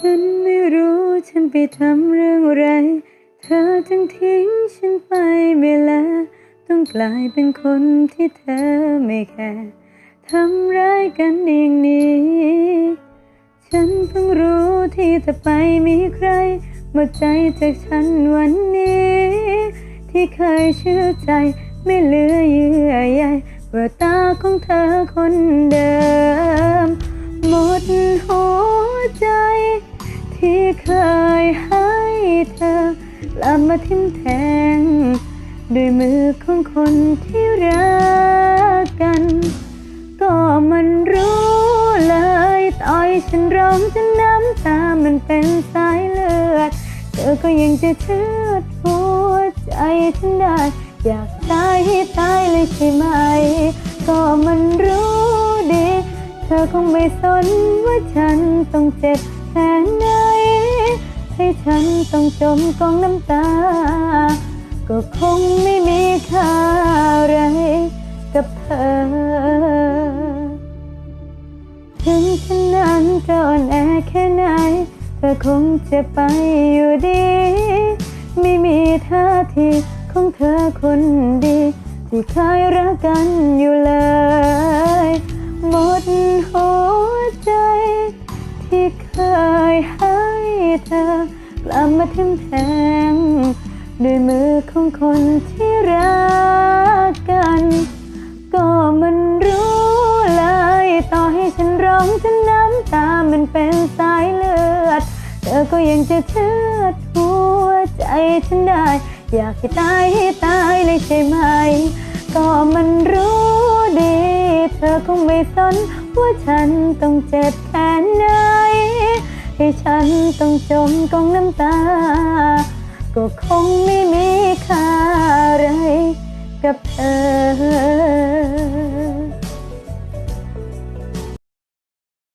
ฉันไม่รู้ฉันไปทำเรื่องอะไร เธอจึงทิ้งฉันไปไม่ลา ต้องกลายเป็นคนที่เธอไม่แคร์ทำร้ายกันอย่างนี้ ฉันเพิ่งรู้ที่จะไปมีใครหมดใจจากฉันวันนี้ ที่เคยเชื่อใจไม่เหลือเยื่อใยแววตาของเธอคนเดิม เธอกลับมาทิ่มแทง ด้วยมือของคนที่รักกัน ก็มันรู้เลยต่อยฉันร้องจนน้ำตามันเป็นสายเลือด เธอก็ยังจะเชื่อดหัวใจฉันได้ อยากตายให้ตายเลยใช่ไหม ก็มันรู้ดี เธอคงไม่สนว่าฉันต้องเจ็บแค่ไหน ให้ฉันต้องจมกองน้ำตา ก็คงไม่มีค่าอะไรกับเธอ ถึงฉันนั้นจะอ่อนแอแค่ไหนเธอคงจะไปอยู่ดี ไม่มีท่าทีของเธอคนดีที่เคยรักกันอยู่เลย หมดหัวใจที่เคย เธอกลับมาทิ่มแทงด้วยมือของคนที่รักกัน ก็มันรู้เลย ต่อให้ฉันร้องจนน้ำตามันเป็นสายเลือด เธอก็ยังจะเชื่อหัวใจฉันได้ อยากให้ตายให้ตายเลยใช่ไหม ก็มันรู้ดี เธอคงไม่สนว่าฉันต้องเจ็บแค่ไหน ให้ฉันต้องจมกองน้ำตา ก็คงไม่มีค่าอะไรกับเธอ